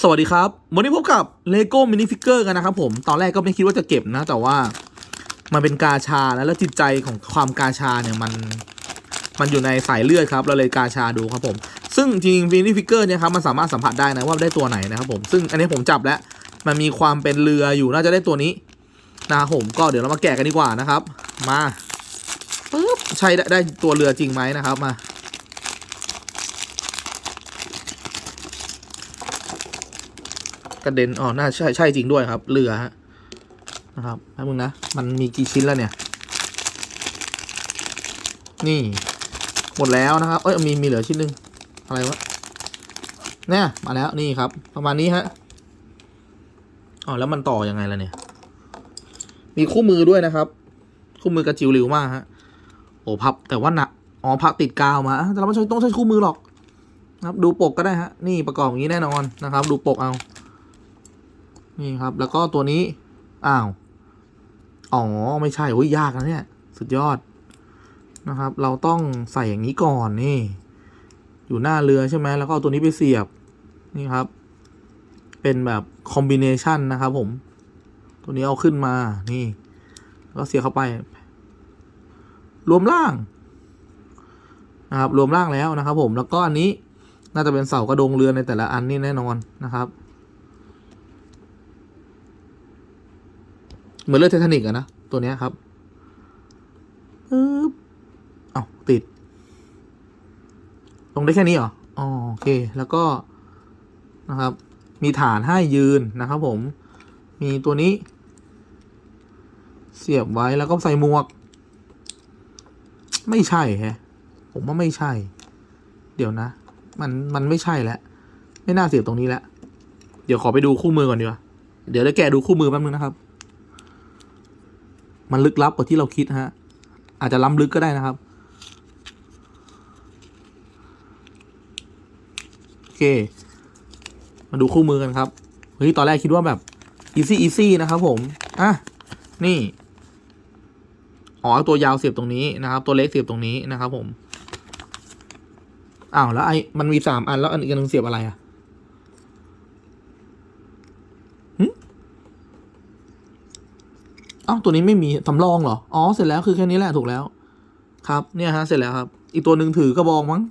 สวัสดีครับวันนี้พบกับ LEGO Mini Figure กันนะครับผม ตอนแรกก็ไม่คิดว่าจะเก็บนะ แต่ว่ามันเป็นกาชาแล้วแล้วจิตใจของความกาชาเนี่ยมันมันอยู่ในสายเลือดครับเราเลยกาชาดูครับผม ซึ่งจริงๆ Mini Figure เนี่ยครับมันสามารถสัมผัสได้นะว่าได้ตัวไหนนะครับผมซึ่งอันนี้ผมจับแล้วมันมีความเป็นเรืออยู่น่าจะได้ตัวนี้นะครับผมก็เดี๋ยวเรามาแกะกันดีกว่านะครับ มาปึ๊บใช่ได้ได้ตัวเรือจริงไหมนะครับมา กระเด็นอ๋อน่าใช่ใช่จริงด้วยครับ เรือฮะนะครับแป๊บนึงนะ มันมีกี่ชิ้นแล้วเนี่ย นี่ หมดแล้วนะครับ เอ้ยมีมีเหลือชิ้นนึง อะไรวะ เนี่ย มาแล้วนี่ครับ ประมาณนี้ฮะอ๋อแล้วมันต่อยังไงล่ะเนี่ย มีคู่มือด้วยนะครับ คู่มือกระจิวหลิวมากฮะ โอ้พับแต่ว่าหนัก อ๋อพับติดกาวมา แต่เราไม่ใช่ต้องใช้คู่มือหรอกนะครับดูปกก็ได้ฮะ นี่ประกอบอย่างนี้แน่นอนนะครับ ดูปกเอา นี่ครับ แล้วก็ตัวนี้ อ้าว อ๋อ ไม่ใช่โอ้ยยากนะเนี่ย สุดยอดนะครับ เราต้องใส่อย่างนี้ก่อนนี่ อยู่หน้าเรือใช่ไหมแล้วก็เอาตัวนี้ไปเสียบ นี่ครับ เป็นแบบคอมบิเนชันนะครับผม ตัวนี้เอาขึ้นมา นี่ แล้วเสียบเข้าไป รวมร่าง นะครับ รวมร่างแล้วนะครับผม แล้วก็อันนี้น่าจะเป็นเสากระดงเรือในแต่ละอันนี่แน่นอนนะครับ เหมือนเรือไททานิกอะนะ ตัวเนี้ยครับปึ๊บเอาติด ลงได้แค่นี้เหรออ๋อโอเค แล้วก็นะครับ มีฐานให้ยืนนะครับผม มีตัวนี้ เสียบไว้แล้วก็ใส่หมวก ไม่ใช่แฮะ ผมว่าไม่ใช่ เดี๋ยวนะ มันมันไม่ใช่แล้ว ไม่น่าเสียบตรงนี้แล้ว เดี๋ยวขอไปดูคู่มือก่อนดีกว่า เดี๋ยวจะแกะดูคู่มือแป๊บนึงนะครับ มันลึกลับกว่าที่เราคิดฮะ อาจจะล้ำลึกก็ได้นะครับ โอเค มาดูคู่มือกันครับ เฮ้ย ตอนแรกคิดว่าแบบ easy easy นะครับผม อะ นี่ อ๋อ ตัวยาวเสียบตรงนี้นะครับ ตัวเล็กเสียบตรงนี้นะครับผม อ้าว แล้วไอ้ มันมีสามอันแล้วอันอีกอันนึงเสียบอะไรอะ อ้าวตัวนี้ไม่มีสำรองเหรอ อ๋อ เสร็จแล้วคือแค่นี้แหละถูกแล้ว ครับ เนี่ยฮะ เสร็จแล้วครับ อีกตัวหนึ่งถือกระบองมั้ง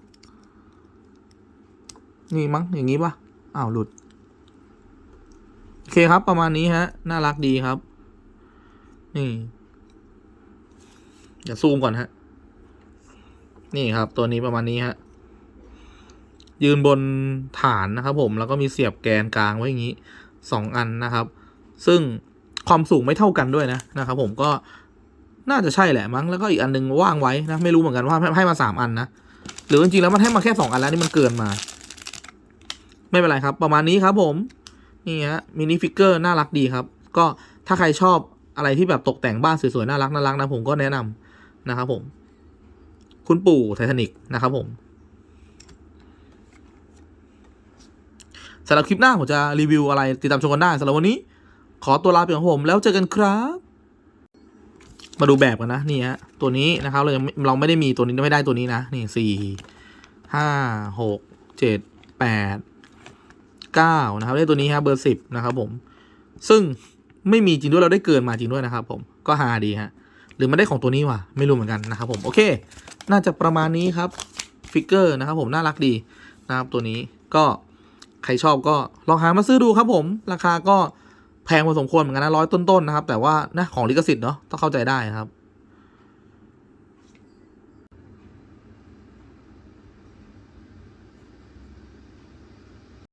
นี่มั้ง อย่างนี้ปะอ้าวหลุด โอเคครับ ประมาณนี้ฮะ น่ารักดีครับ นี่เดี๋ยวซูมก่อนฮะ นี่ครับ ตัวนี้ประมาณนี้ฮะ ยืนบนฐานนะครับผม แล้วก็มีเสียบแกนกลางไว้อย่างนี้สองอันนะครับ ซึ่ง ความสูงไม่เท่ากันด้วยนะนะครับผมก็น่าจะใช่แหละมั้งแล้วก็อีกอันนึงว่างไว้นะไม่รู้เหมือนกันว่าให้มาสามอันนะหรือจริงๆแล้วมันให้มาแค่สองอันแล้วนี่มันเกินมา ไม่เป็นไรครับ ประมาณนี้ครับผมนี่ฮะมินิฟิกเกอร์น่ารักดีครับ ก็ถ้าใครชอบอะไรที่แบบตกแต่งบ้านสวยๆน่ารักน่ารักนะผมก็แนะนำนะครับผม คุณปู่ไททานิกนะครับผมสำหรับคลิปหน้าผมจะรีวิวอะไรติดตามชมกันได้สำหรับวันนี้ ขอตัวลาไปของผมแล้วเจอกันครับ มาดูแบบกันนะนี่ฮะตัวนี้นะครับเรายังไม่เราไม่ได้มีตัวนี้ไม่ได้ตัวนี้นะนี่สี่ห้าหกเจ็ดแปดเก้านะครับได้ตัวนี้ฮะเบอร์สิบนะครับผม ซึ่งไม่มีจริงด้วยเราได้เกินมาจริงด้วยนะครับ ผมก็ฮาดีฮะหรือมันได้ของตัวนี้วะไม่รู้เหมือนกันนะครับ ผมโอเค น่าจะประมาณนี้ครับฟิกเกอร์นะครับผมน่ารักดีนะครับตัวนี้ก็ใครชอบก็ลองหามาซื้อดูครับผม ราคาก็ แพงพอสมควรเหมือนกันนะร้อยต้นๆนะครับ แต่ว่านะของลิขสิทธิ์เนาะต้องเข้าใจได้ครับ